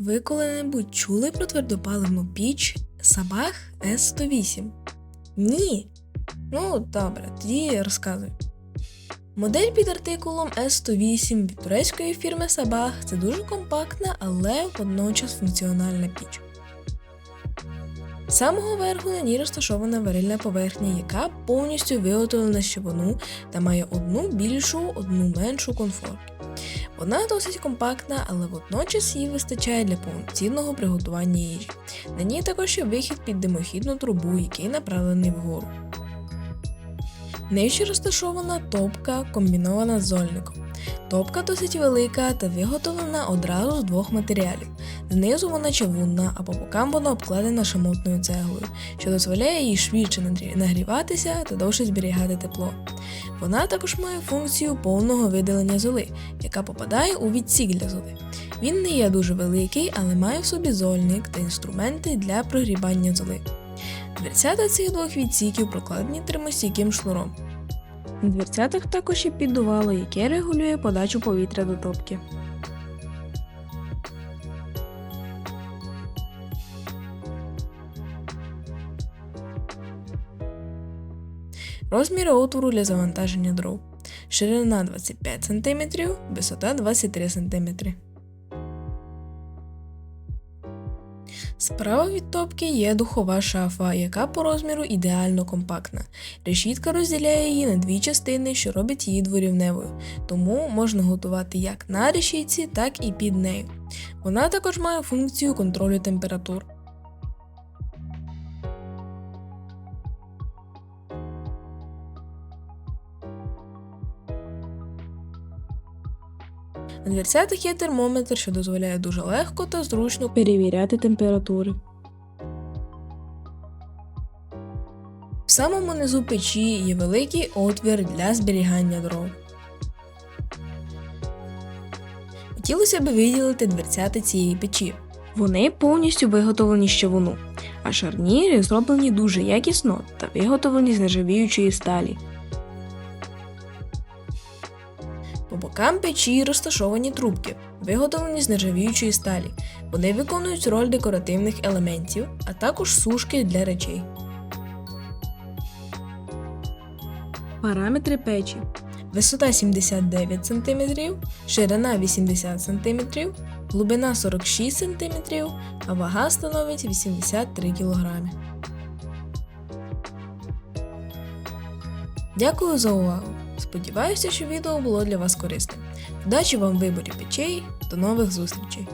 Ви коли-небудь чули про твердопаливну піч Сабах С108? Ні. Ну, добре, тоді розказую. Модель під артикулом S108 від турецької фірми Sabah це дуже компактна, але водночас функціональна піч. З самого верху на ній розташована варильна поверхня, яка повністю виготовлена з щебану та має одну більшу, одну меншу конфорки. Вона досить компактна, але водночас їй вистачає для повноцінного приготування їжі. На ній також є вихід під димохідну трубу, який направлений вгору. Нижче розташована топка, комбінована з зольником. Топка досить велика та виготовлена одразу з двох матеріалів. Знизу вона чавунна, а по бокам вона обкладена шамотною цеглою, що дозволяє їй швидше нагріватися та довше зберігати тепло. Вона також має функцію повного видалення золи, яка попадає у відсік для золи. Він не є дуже великий, але має в собі зольник та інструменти для прогрібання золи. Дверцята цих двох відсіків прокладені термостійким шнуром. На дверцятах також є піддувало, яке регулює подачу повітря до топки. Розміри отвору для завантаження дров. Ширина 25 см, висота 23 см. Справа від топки є духова шафа, яка по розміру ідеально компактна. Решітка розділяє її на дві частини, що робить її дворівневою, тому можна готувати як на решітці, так і під нею. Вона також має функцію контролю температур. На дверцятах є термометр, що дозволяє дуже легко та зручно перевіряти температури. В самому низу печі є великий отвір для зберігання дров. Хотілося б виділити дверцята цієї печі. Вони повністю виготовлені з чавуну, а шарніри зроблені дуже якісно та виготовлені з нержавіючої сталі. Бокам печі розташовані трубки, виготовлені з нержавіючої сталі. Вони виконують роль декоративних елементів, а також сушки для речей. Параметри печі. Висота 79 см, ширина 80 см, глибина 46 см, а вага становить 83 кг. Дякую за увагу! Сподіваюся, що відео було для вас корисним. Удачі вам в виборі печей, до нових зустрічей!